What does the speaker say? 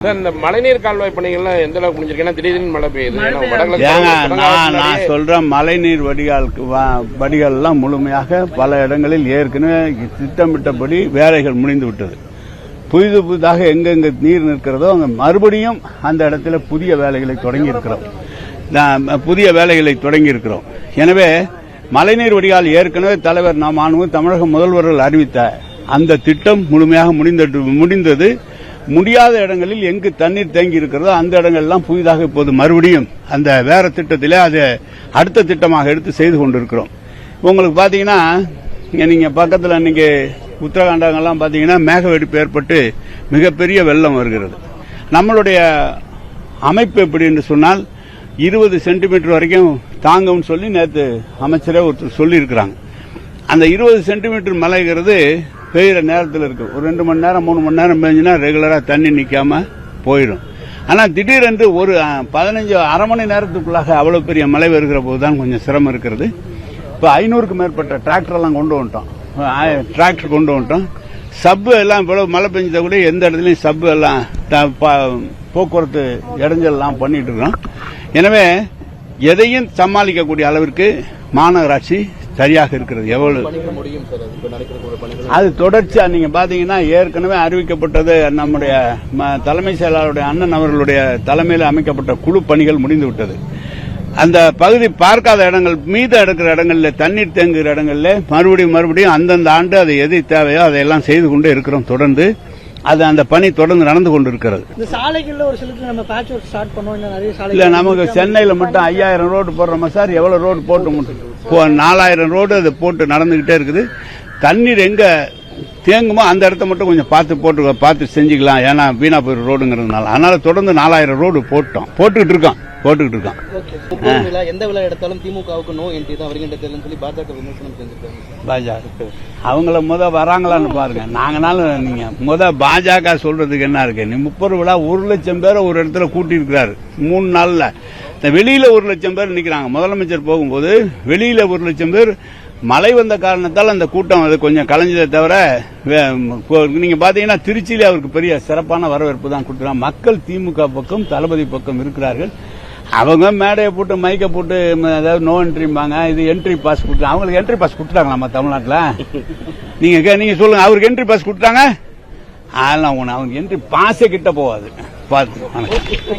இந்த மழைநீர் கால்வாய் பணிகள்லாம் எந்த அளவுக்கு முடிஞ்சிருக்கு? ஏன்னா திடீர்னு மழை பெய்யுது. நான் நான் சொல்றேன் மழைநீர் வடிகாலுக்கு வா- வடிகால்லாம் முழுமையாக பல இடங்களில் ஏற்கனவே திட்டமிட்டபடி வேலைகள் முடிந்து விட்டது. புதிது புதிதாக எங்கெங்க நீர் நிற்கிறதோ அங்க மறுபடியும் அந்த இடத்துல புதிய வேலைகளை தொடங்கி இருக்கிறோம் நான் புதிய வேலைகளை தொடங்கி இருக்கிறோம் எனவே மழைநீர் வடிகால் ஏற்கனவே தலைவர் நாம் ஆணுவ தமிழக முதல்வர்கள் அறிவித்த அந்த திட்டம் முழுமையாக முடிந்தது. முடியாத இடங்களில் எங்கு தண்ணீர் தேங்கி இருக்கிறதோ அந்த இடங்கள்லாம் புதிதாக இப்போது மறுபடியும் அந்த வேற திட்டத்திலே அதை அடுத்த திட்டமாக எடுத்து செய்து கொண்டிருக்கிறோம். உங்களுக்கு பாத்தீங்கன்னா இங்க நீங்க பக்கத்தில் இன்னைக்கு உத்தரகாண்டங்கள்லாம் பாத்தீங்கன்னா மேக வெடிப்பு ஏற்பட்டு மிகப்பெரிய வெள்ளம் வருகிறது. நம்மளுடைய அமைப்பு எப்படி என்று சொன்னால் இருபது சென்டிமீட்டர் வரைக்கும் தாங்கும்னு சொல்லி நேற்று அமைச்சரே ஒருத்தர் சொல்லியிருக்கிறாங்க. அந்த இருபது சென்டிமீட்டர் மலைங்கிறது பெய்கிற நேரத்தில் இருக்குது ஒரு ரெண்டு மணி நேரம் மூணு மணி நேரம் பெஞ்சுன்னா ரெகுலராக தண்ணி நிற்காம போயிடும். ஆனால் திடீரென்று ஒரு பதினஞ்சு அரை மணி நேரத்துக்குள்ளாக அவ்வளோ பெரிய மழை வருகிற போது தான் கொஞ்சம் சிரமம் இருக்கிறது. இப்போ ஐநூறுக்கு மேற்பட்ட டிராக்டர் எல்லாம் கொண்டு வந்துட்டோம். டிராக்டர் கொண்டு வந்துட்டோம். சப்பு எல்லாம் இவ்வளவு மழை பெஞ்சதை கூட எந்த இடத்துலையும் சப்பு எல்லாம் த- ப- போக்குவரத்து இடைஞ்சல்லாம் பண்ணிட்டு இருக்கோம். எனவே எதையும் சமாளிக்கக்கூடிய அளவிற்கு மாநகராட்சி சரியாக இருக்கிறது. எவ்வளவு? அது தொடர்ச்சியா நீங்க பாத்தீங்கன்னா ஏற்கனவே அறிவிக்கப்பட்டது நம்முடைய ம- தலைமை செயலாளருடைய அண்ணன் அவர்களுடைய தலைமையில் அமைக்கப்பட்ட குழு பணிகள் முடிந்து விட்டது. அந்த பகுதி பார்க்காத இடங்கள் மீத எடுக்கிற இடங்கள்ல தண்ணீர் தேங்குகிற இடங்கள்ல மறுபடியும் மறுபடியும் அந்தந்த ஆண்டு அது எது தேவையோ அதையெல்லாம் செய்து கொண்டே இருக்கிறோம். தொடர்ந்து அது அந்த பணி தொடர்ந்து நடந்து கொண்டிருக்கிறது. இந்த சாலைகள்ல ஒரு சிலத்துல நம்ம பேட்ச் ஒர்க் ஸ்டார்ட் பண்ணோம். இன்னும் நிறைய சாலை இல்ல நமக்கு சென்னையில மட்டும் ஐயாயிரம் ரோடு போடுறோமா சார்? எவ்வளவு ரோடு போட்டு முடிச்சு- போ- நாலாயிரம் ரோடு அது போட்டு நடந்துகிட்டே இருக்குது. தண்ணீர் எங்க தேங்குமோ அந்த இடத்த மட்டும் கொஞ்சம் பார்த்து போட்டு பார்த்து செஞ்சுக்கலாம். ஏன்னா வீணா போயிரு ரோடுங்கிறதுனால. அதனால தொடர்ந்து நாலாயிரம் ரோடு போட்டோம். போட்டுக்கிட்டு இருக்கோம். போட்டுக்கிட்டு விழா எந்த விழா எடுத்தாலும் திமுகவுக்கு நோ என்ட்ரி தான் வருகின்ற தேர்தல் சொல்லி பாஜக விமர்சனம் செஞ்சிருக்காங்க. பாஜக. அவங்கள முத வராங்களான்னு பாருங்க. நாங்கனாலும் நீங்க முத பாஜக சொல்றதுக்கு என்ன இருக்கு? நீ முப்பது விழா ஒரு லட்சம் பேரை ஒரு இடத்துல கூட்டி இருக்கிறாரு மூணு நாள்ல. இந்த வெளியில ஒரு லட்சம் பேர் நிக்கிறாங்க. முதலமைச்சர் போகும்போது வெளியில ஒரு லட்சம் பேர் மழை வந்த காரணத்தால் அந்த கூட்டம் அது கொஞ்சம் கலைஞ்சதை தவிர நீங்க பாத்தீங்கன்னா திருச்சியில அவருக்கு பெரிய சிறப்பான வரவேற்பு தான் கொடுத்துருக்காங்க மக்கள் திமுக பக்கம் தளபதி பக்கம் இருக்கிறார்கள். அவங்க மேடையை போட்டு மைக்கை போட்டு அதாவது நோ என்ட்ரிம்பாங்க இது என்ட்ரி பாஸ் கொடுத்து அவங்களுக்கு என்ட்ரி பாஸ் கொடுத்துட்டாங்க நம்ம தமிழ்நாட்டில்? நீங்க கே- நீங்க சொல்லுங்க அவருக்கு என்ட்ரி பாஸ் கொடுத்தாங்க அதெல்லாம் ஒன்று அவங்களுக்கு என்ட்ரி பாஸே கிட்ட போகாது. பார்த்து